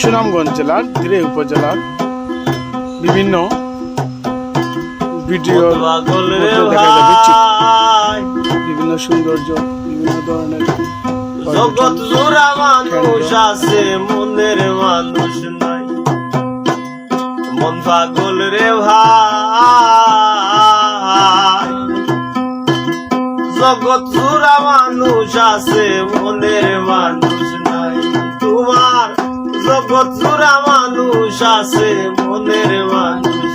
সুনামগঞ্জ জেলার ধীরে উপজেলার বিভিন্ন ভিডিও দেখা যাবে। বিভিন্ন সৌন্দর্য বিভিন্ন ধরনের জগৎ জোড়া মানুষ আছে মনের মানুষ নাই। মন পাগল রে ভাই। জগৎ জোড়া মানুষ আছে মনের মানুষ জগৎ জোড়া মানুষ আছে মনের মানুষ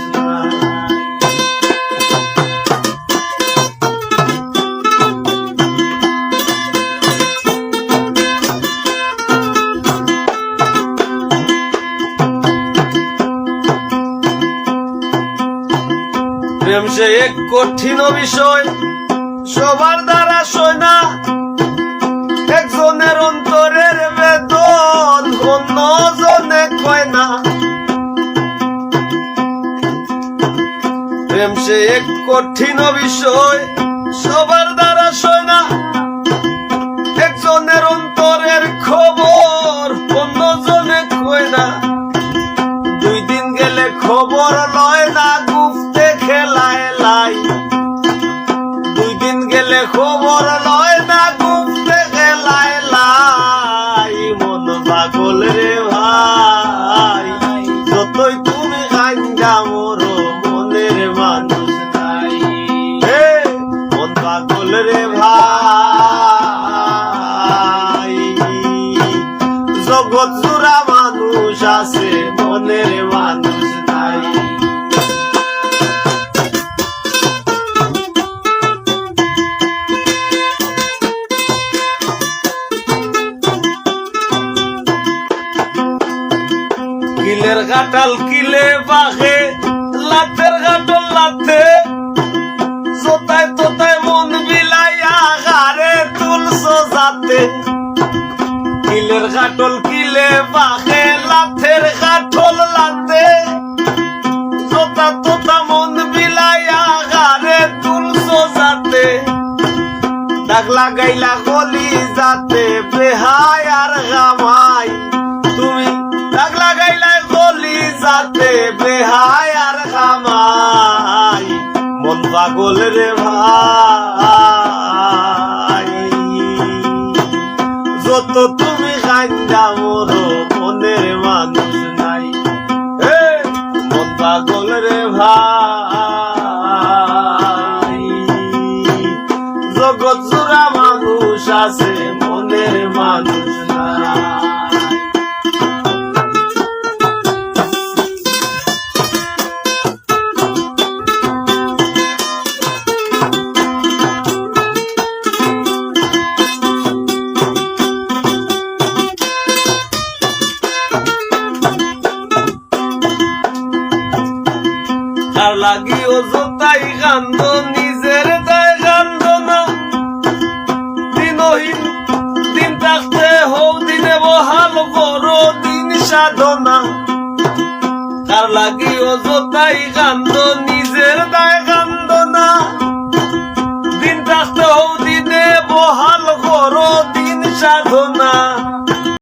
প্রেম সে এক কঠিন বিষয় সবার দ্বারা সয় প্রেম সে এক কঠিন বিষয়, সবার দ্বারা সয় না। একজনের অন্তরের খবর অন্যজনে কয় না। দুই দিন গেলে খবর লয় না গুফতে খেলায় লাই। দুই দিন গেলে খবর পাগল রে ভাই, জগৎ মানুষ আছে, মনের মানুষ নাই। কিলের গাটাল কিলে বাহে লাথের গাটল লাথে কিলের গাটল কিলে বাহে লাথের গাঠল লাতে। তোতা তোতা মন বিলাইয়া গারে তুলসো যাতে। দাগ লাগাইলা গলি যাতে, বেহাই আর গামাই। তুমি দাগ লাগাইলা গলি যাতে, বেহাই আর গামাই। মন পাগল রে ভাই। যত তুমি কান্দা মোর মনের মানুষ নাই। মন পাগল রে ভাই। লাগি জোতাই কান্দ নিজের দায় কান্দ না। দিনহীন দিন থাকতে হও, দিনে বহাল বড়, দিন সাধনা। কার লাগি জোতাই কান্দ নিজের দায় কান্দ না। দিন থাকতে হও, দিনে বহাল বড়, দিন সাধনা।